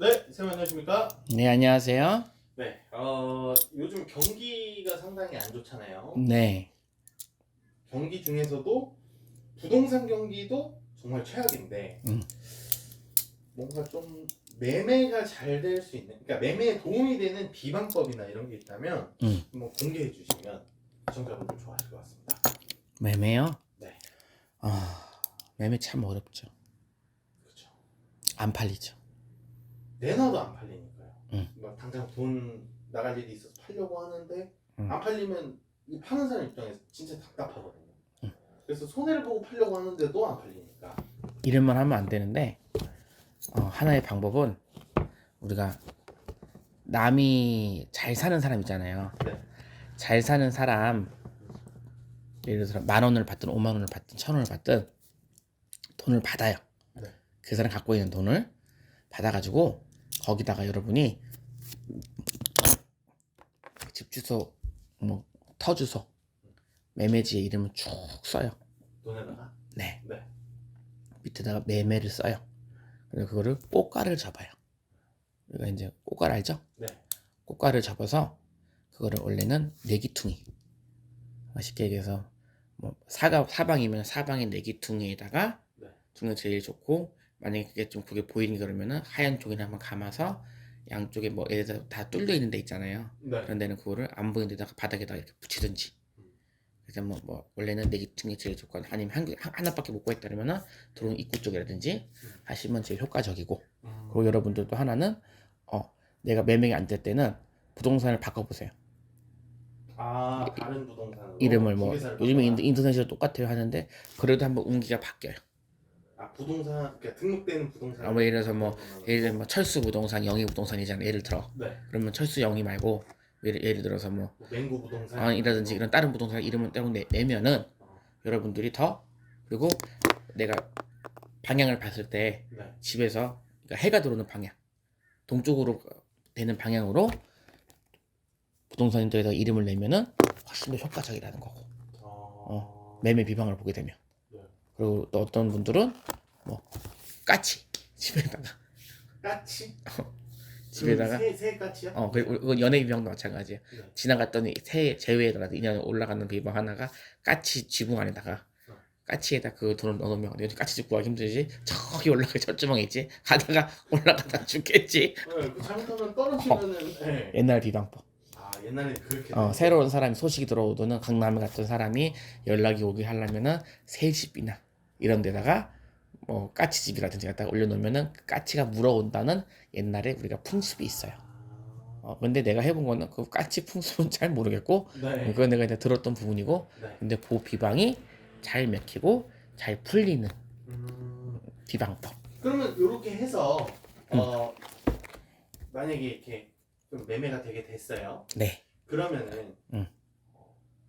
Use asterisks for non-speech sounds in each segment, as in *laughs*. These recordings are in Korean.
네, 선생님 안녕하십니까? 네, 안녕하세요. 네, 어, 요즘 경기가 상당히 안 좋잖아요. 네. 경기 중에서도 부동산 경기도 정말 최악인데 음. 뭔가 좀 매매가 잘 될 수 있는, 그러니까 매매에 도움이 되는 비방법이나 이런 게 있다면 음. 한번 공개해 주시면 시청자분들 좋아하실 것 같습니다. 매매요? 네. 아, 매매 참 어렵죠. 그렇죠. 안 팔리죠. 내놔도 안 팔리니까요. 음. 막 당장 돈 나갈 일이 있어서 팔려고 하는데 음. 안 팔리면 이 파는 사람 입장에서 진짜 답답하거든요. 음. 그래서 손해를 보고 팔려고 하는데도 안 팔리니까. 이름만 하면 안 되는데 어, 하나의 방법은 우리가 남이 잘 사는 사람 있잖아요. 네. 잘 사는 사람 예를 들어서 만 원을 받든 오만 원을 받든 천 원을 받든 돈을 받아요. 네. 그 사람 갖고 있는 돈을 받아가지고 거기다가 여러분이 집 주소, 뭐 터 주소, 매매지의 이름을 쭉 써요. 돈에다가. 네. 네. 밑에다가 매매를 써요. 그리고 그거를 꽃가를 접어요. 우리가 이제 꽃갈 알죠? 네. 꽃가를 접어서 그거를 원래는 내기퉁이 쉽게 얘기해서 뭐 사가 사방이면 사방의 내기퉁이에다가 네. 퉁이 제일 좋고 만약에 그게 좀 그게 보이는 게 그러면은 하얀 쪽이나 한번 감아서 양쪽에 뭐 예를 들어 다 뚫려 있는 데 있잖아요. 네. 그런 데는 그거를 안 보이는 데다가 바닥에다 이렇게 붙이든지 그래서 뭐, 뭐 원래는 내기퉁이 제일 좋고 아니면 한, 한- 하나밖에 못 구했다 그러면은 들어온 입구 쪽이라든지 하시면 제일 효과적이고 음. 그리고 여러분들도 하나는 어 내가 매매가 안 될 때는 부동산을 바꿔보세요. 아 다른 부동산으로 이름을 뭐 요즘에 인도네시아 똑같아요 하는데 그래도 한번 운기가 바뀌어요. 아 부동산 그러니까 등록되는 부동산. 아, 뭐 예를 들어서 뭐 예를 들어 뭐 철수 부동산, 영희 부동산이잖아요. 예를 들어 네. 그러면 철수 영희 말고 예를, 예를 들어서 뭐 뭐 맹구 부동산. 아, 이라든지 이런 다른 부동산 이름을 따로 내, 내면은 어, 여러분들이 더 그리고 내가 방향을 봤을 때 네. 집에서 그러니까 해가 들어오는 방향 동쪽으로 되는 방향으로 부동산에다 이름을 내면은 훨씬 더 효과적이라는 거고 어. 매매 비방을 보게 되면 네. 그리고 또 어떤 분들은 뭐 까치 집에다가 까치. 집에다가 새, 새 까치요? 어 그리고 연애 비방도 마찬가지예요 네. 지나갔더니 새 제외더라도 인연 올라가는 비방 하나가 까치 지붕 안에다가 어. 까치에다 그 돈을 넣어놓으면 요즘 까치 집 구하기 힘들지 저기 올라가 저주방에 있지 가다가 *laughs* 올라가다 죽겠지 네, 그 잘못하면 떨어지면은. 네. 옛날 비방법 아 옛날에 그렇게. 어. 새로운 사람이 소식이 들어오더는 강남에 갔던 사람이 연락이 오게 하려면은 새 집이나 이런 데다가 뭐 까치집이라든지 갖다가 올려놓으면은 그 까치가 물어온다는 옛날에 우리가 풍습이 있어요. 어, 근데 내가 해본 거는 그 까치 풍습은 *laughs* 잘 모르겠고 네. 그건 내가 이제 들었던 부분이고 네. 근데 그 비방이 잘 맥히고 잘 풀리는 음, 비방법. 그러면 이렇게 해서 어 만약에 이렇게 좀 매매가 되게 됐어요. 네. 그러면은 음.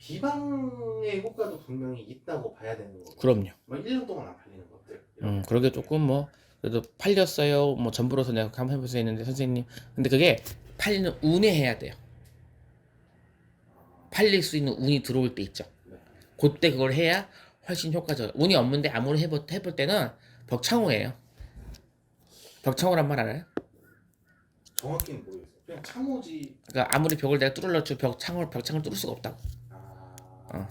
어, 비방의 효과도 분명히 있다고 봐야 되는 거고. 그럼요. 막 1년 동안 안 팔리는 것들. 음, 거. 그러게 조금 뭐 그래도 팔렸어요. 뭐 전부로서 내가 한번 해볼 수 있는데 선생님, 근데 그게 팔리는 운에 해야 돼요. 팔릴 수 있는 운이 들어올 때 있죠. 네. 그때 그걸 해야 훨씬 효과적. 운이 없는데 아무리 해볼, 해볼 때는 벽창호예요. 벽창호란 말 알아요? 정확히는 모르겠어요. 그냥 참호지. 그러니까 아무리 벽을 내가 뚫으려고 벽창을 벽창을 뚫을 수가 없다고. 아,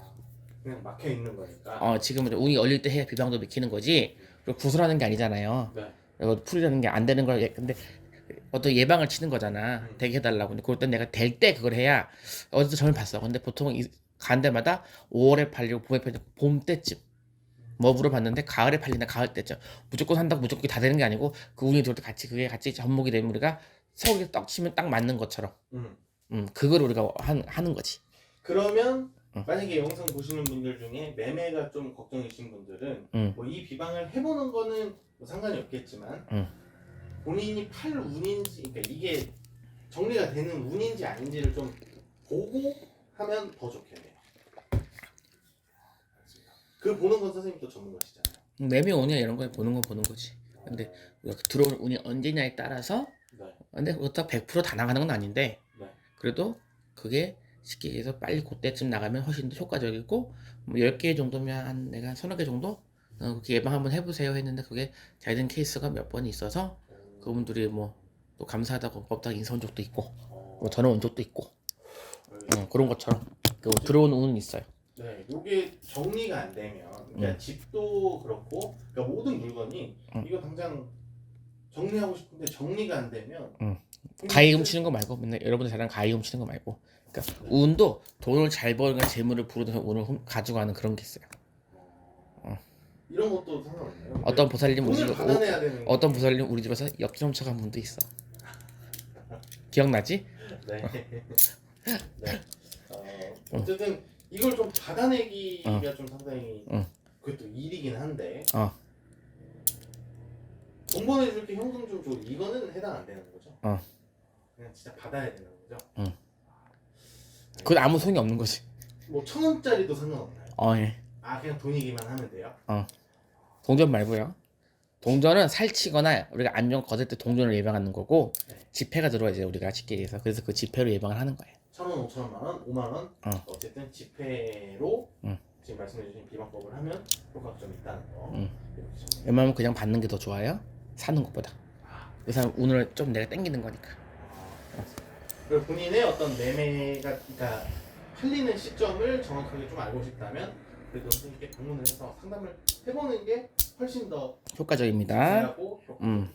그냥 막혀 있는 거니까. 어, 지금은 운이 열릴 때 해야 비방도 맥히는 거지. 그리고 구슬하는 게 아니잖아요. 네. 그리고 풀이라는 게 안 되는 걸 예- 근데 어떤 예방을 치는 거잖아 음. 되게 해달라고 근데 그럴 땐 내가 될 때 그걸 해야 어디서 점을 봤어 근데 보통 이, 간 데마다 5월에 팔리고 봄에 팔리고 봄 때쯤 뭐 물어봤는데 가을에 팔리나 가을 때쯤 무조건 한다고 무조건 다 되는 게 아니고 그 운이 들어올 때 같이 그게 같이 접목이 되면 우리가 서울에 떡 치면 딱 맞는 것처럼 음. 음 그걸 우리가 한, 하는 거지 그러면 응. 만약에 영상 보시는 분들 중에 매매가 좀 걱정이신 분들은 응. 뭐이 비방을 해보는 거는 뭐 상관이 없겠지만 응. 본인이 팔 운인지 그러니까 이게 정리가 되는 운인지 아닌지를 좀 보고 하면 더 좋겠네요. 그 보는 건 선생님도 전문가시잖아요. 매매 운이나 이런 거 보는 거 보는 거지 근데 우리가 들어올 운이 언제냐에 따라서 네. 근데 그것도 100%다 나가는 건 아닌데 네. 그래도 그게 쉽게 얘기해서 빨리 그때쯤 나가면 훨씬 더 효과적이고 뭐 10개 정도면 한 내가 서너 개 정도 어, 그렇게 예방 한번 해보세요 했는데 그게 잘 된 케이스가 몇 번 있어서 그분들이 뭐 또 감사하다고 고맙다고 인사 온 적도 있고 어, 뭐 전화 온 적도 있고 네. 어, 그런 것처럼 그 들어오는 운은 있어요. 네, 요게 정리가 안 되면 그러니까 음. 집도 그렇고 그러니까 모든 물건이 음. 이거 당장 정리하고 싶은데 정리가 안 되면 음. 가위 훔치는 거 말고 맨날 여러분들 잘하는 가위 훔치는 거 말고 그러니까 운도 돈을 잘 버는 재물을 부르면서 운을 훔- 가져가는 그런 게 있어요. 어, 이런 것도 상관없나요? 어떤 보살님 우리 돈을 집 받아내야 되는 어, 어떤 보살님 우리 집에서 엽기 훔쳐간 분도 있어. 기억나지? 네. *laughs* 네. 어, 어쨌든 이걸 좀 받아내기가 좀 상당히 응. 그것도 일이긴 한데 어. 돈 보내줄게 현금 좀 줘. 이거는 해당 안 되는 거죠. 어. 그냥 진짜 받아야 되는 거죠. 응. 그건 아무 소용이 없는 거지. 뭐천 원짜리도 상관없나요? 어 예. 아 그냥 돈이기만 하면 돼요? 동전 말고요. 동전은 살치거나 우리가 안전 거둘 때 동전을 예방하는 거고 네. 지폐가 들어와야지 우리가 쉽게 얘기해서 그래서 그 지폐로 예방을 하는 거예요. 천 원, 오천 원만 원, 오만 원 어. 어쨌든 지폐로 응. 지금 말씀해주신 비방법을 하면 효과가 좀 있다는 거 응. 이렇게 정리. 웬만하면 그냥 받는 게 더 좋아요. 사는 것보다. 아, 그 사람 운을 좀 내가 땡기는 거니까. 그리고 본인의 어떤 매매가 그러니까 팔리는 시점을 정확하게 좀 알고 싶다면 그래도 선생님께 방문을 해서 상담을 해보는 게 훨씬 더 효과적입니다. 자세하고 음.